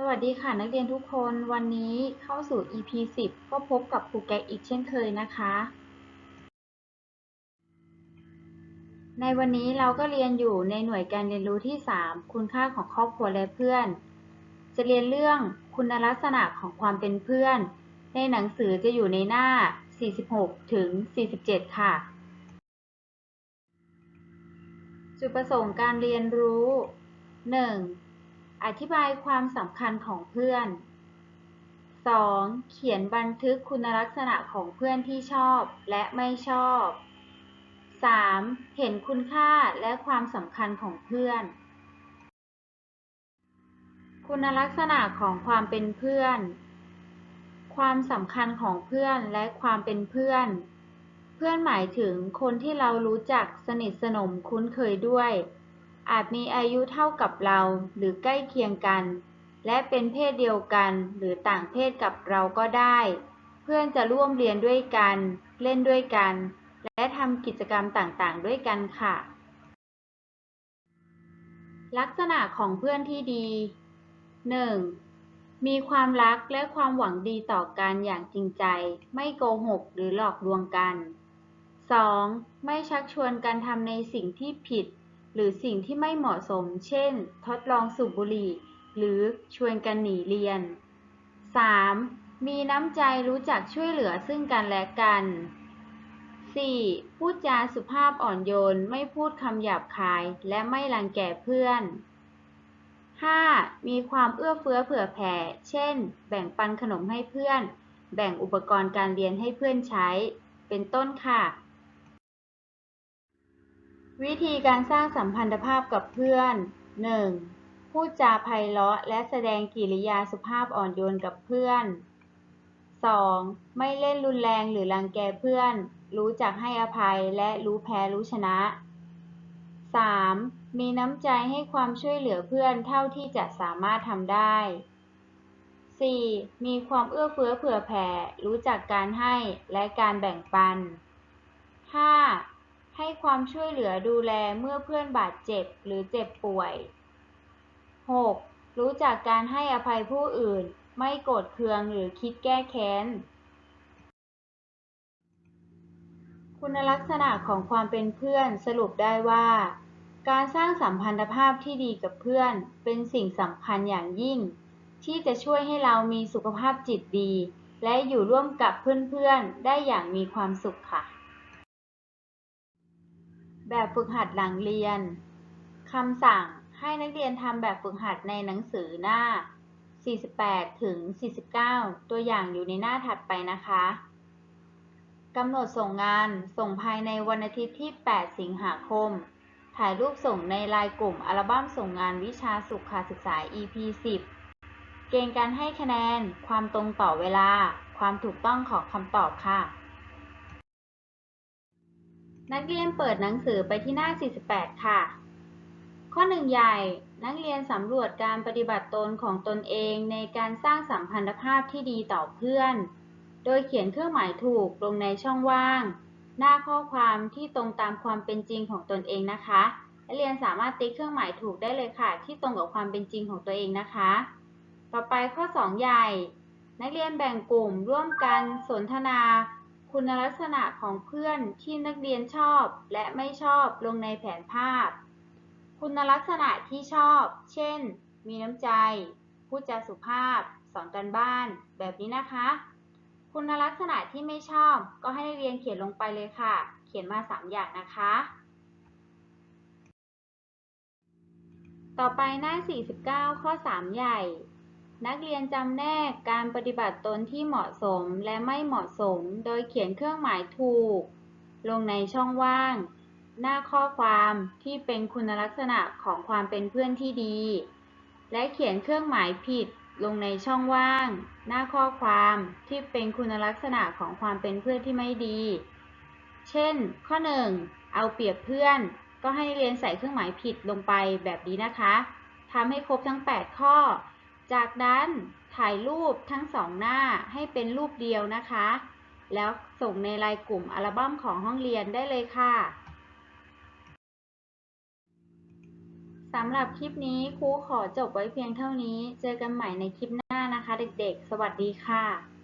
สวัสดีค่ะ นักเรียนทุกคนวันนี้เข้าสู่ EP 10 ก็พบกับครูแก๊กอีกเช่นเคยนะคะ ในวันนี้เราก็เรียนอยู่ในหน่วยการเรียนรู้ที่ 3 คุณค่าของครอบครัวและเพื่อน จะเรียนเรื่องคุณลักษณะของความเป็นเพื่อน ในหนังสือจะอยู่ในหน้า 46 ถึง 47 ค่ะ จุดประสงค์การเรียนรู้ 1. อธิบายความสำคัญของเพื่อน 2. เขียนบันทึกคุณลักษณะของเพื่อนที่ชอบและไม่ชอบ 3. เห็นคุณค่าและความสำคัญของเพื่อน คุณลักษณะของความเป็นเพื่อน ความสำคัญของเพื่อนและความเป็นเพื่อน เพื่อนหมายถึงคนที่เรารู้จักสนิทสนมคุ้นเคยด้วย อาจมีอายุเท่ากับเราหรือใกล้เคียงกัน และเป็นเพศเดียวกันหรือต่างเพศกับเราก็ได้ เพื่อนจะร่วมเรียนด้วยกัน เล่นด้วยกัน และทำกิจกรรมต่างๆ ด้วยกันค่ะ ลักษณะของเพื่อนที่ดี 1. มีความรักและความหวังดีต่อกันอย่างจริงใจ ไม่โกหกหรือหลอกลวงกัน 2. ไม่ชักชวนกันทำในสิ่งที่ผิด หรือสิ่งที่ไม่เหมาะสม เช่น ทดลองสูบบุหรี่ หรือชวนกันหนีเรียน 3. มีน้ำใจรู้จักช่วยเหลือซึ่งกันและกัน 4. พูดจาสุภาพอ่อนโยน ไม่พูดคำหยาบคาย และไม่รังแกเพื่อน 5. มีความเอื้อเฟื้อเผื่อแผ่ เช่น แบ่งปันขนมให้เพื่อน แบ่งอุปกรณ์การเรียนให้เพื่อนใช้ เป็นต้นค่ะ วิธีการสร้างสัมพันธภาพกับเพื่อน 1. พูดจาไพเราะและแสดงกิริยาสุภาพอ่อนโยนกับเพื่อน 2. ไม่เล่นรุนแรงหรือรังแกเพื่อน รู้จักให้อภัยและรู้แพ้รู้ชนะ 3. มีน้ำใจให้ความช่วยเหลือเพื่อนเท่าที่จะสามารถทำได้ 4. มีความเอื้อเฟื้อเผื่อแผ่ รู้จักการให้และการแบ่งปัน 5. ให้ความช่วยเหลือดูแลเมื่อเพื่อนบาดเจ็บหรือเจ็บป่วย 6. รู้จักการให้อภัยผู้อื่น ไม่โกรธเคืองหรือคิดแก้แค้น คุณลักษณะของความเป็นเพื่อนสรุปได้ว่า การสร้างสัมพันธภาพที่ดีกับเพื่อนเป็นสิ่งสำคัญอย่างยิ่ง ที่จะช่วยให้เรามีสุขภาพจิตดี และอยู่ร่วมกับเพื่อนๆ ได้อย่างมีความสุขค่ะ แบบฝึกหัดหลังเรียน คำสั่งให้นักเรียนทำแบบฝึกหัดในหนังสือหน้า 48 ถึง 49 ตัวอย่างอยู่ในหน้าถัดไปนะคะ กำหนดส่งงานส่งภายในวันอาทิตย์ที่ 8 สิงหาคม ถ่ายรูปส่งในไลน์กลุ่มอัลบั้มส่งงานวิชาสุขศึกษา EP 10 เกณฑ์การให้คะแนน ความตรงต่อเวลา ความถูกต้องของคำตอบค่ะ นักเรียนเปิดหนังสือไปที่หน้า 48 ค่ะ ข้อหนึ่งใหญ่ นักเรียนสำรวจการปฏิบัติตนของตนเองในการสร้างสัมพันธภาพที่ดีต่อเพื่อน โดยเขียนเครื่องหมายถูกลงในช่องว่าง หน้าข้อความที่ตรงตามความเป็นจริงของตนเองนะคะ นักเรียนสามารถติ๊กเครื่องหมายถูกได้เลยค่ะ ที่ตรงกับความเป็นจริงของตัวเองนะคะ ต่อไปข้อ 2 ใหญ่ นักเรียนแบ่งกลุ่มร่วมกันสนทนา คุณลักษณะของเพื่อนที่นักเรียนชอบและไม่ชอบลงในแผนภาพ คุณลักษณะที่ชอบ เช่น มีน้ำใจ พูดจาสุภาพ สอนกันบ้าน แบบนี้นะคะ คุณลักษณะที่ไม่ชอบก็ให้นักเรียนเขียนลงไปเลยค่ะ เขียนมา 3 อย่างนะคะ ต่อไปหน้า 49 ข้อ 3 ใหญ่ นักเรียนจำแนกการปฏิบัติตนที่เหมาะสมและไม่เหมาะสม โดยเขียนเครื่องหมายถูก ลงในช่องว่าง หน้าข้อความที่เป็นคุณลักษณะของความเป็นเพื่อนที่ดี และเขียนเครื่องหมายผิด ลงในช่องว่าง หน้าข้อความที่เป็นคุณลักษณะของความเป็นเพื่อนที่ไม่ดี เช่น ข้อ 1 เอาเปรียบเพื่อน ก็ให้เรียนใส่เครื่องหมายผิดลงไปแบบนี้นะคะทำให้ครบทั้ง 8 ข้อ จากนั้นถ่ายรูปทั้งสองหน้าให้เป็นรูปเดียวนะคะ แล้วส่งในไลน์กลุ่มอัลบั้มของห้องเรียนได้เลยค่ะสำหรับคลิปนี้ครูขอจบไว้เพียงเท่านี้ เจอกันใหม่ในคลิปหน้านะคะ เด็กๆ สวัสดีค่ะ